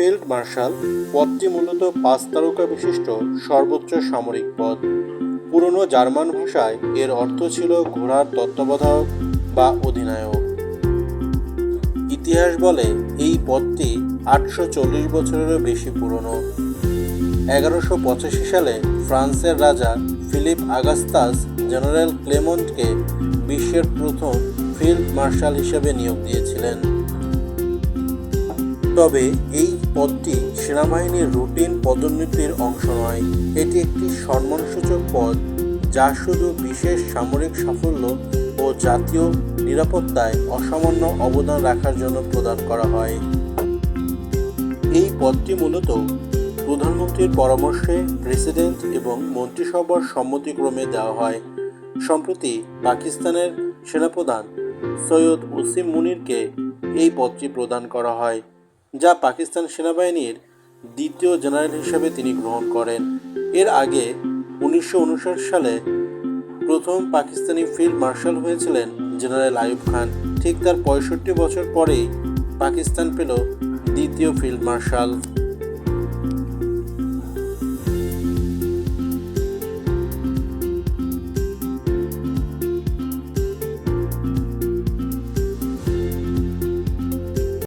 Field marshal পদটি মূলত পাঁচ তারকা বিশিষ্ট সর্বোচ্চ সামরিক পদ। পুরনো জার্মান ভাষায় এর অর্থ ছিল ঘোড়ার তত্ত্বাবধায়ক বা অধিনায়ক। ইতিহাস বলে এই পদটি আটশো চল্লিশ বছরেরও বেশি পুরনো। এগারোশো পঁচাশি সালে ফ্রান্সের রাজা ফিলিপ আগাস্তাস জেনারেল ক্লেমন্টকে বিশ্বের প্রথম ফিল্ড মার্শাল হিসেবে নিয়োগ দিয়েছিলেন। তবে এই পদটি সেনাবাহিনীর রুটিন পদোন্নতির অংশ নয়। এটি একটি সম্মানসূচক পদ যা শুধু বিশেষ সামরিক সাফল্য ও জাতীয় নিরাপত্তায় অসামান্য অবদান রাখার জন্য প্রদান করা হয়। এই পদটি মূলত প্রধানমন্ত্রীর পরামর্শে প্রেসিডেন্ট এবং মন্ত্রিসভার সম্মতিক্রমে দেওয়া হয়। সম্প্রতি পাকিস্তানের সেনাপ্রধান সৈয়দ ওসিম মুনিরকে এই পদটি প্রদান করা হয়। যা পাকিস্তান সেনাবাহিনীর দ্বিতীয় জেনারেল হিসেবে তিনি গ্রহণ করেন। এর আগে উনিশশো উনষাট সালে প্রথম পাকিস্তানি ফিল্ড মার্শাল হয়েছিলেন জেনারেল আইয়ুব খান। ঠিক তার পঁয়ষট্টি বছর পরেই পাকিস্তান পেল দ্বিতীয় ফিল্ড মার্শাল।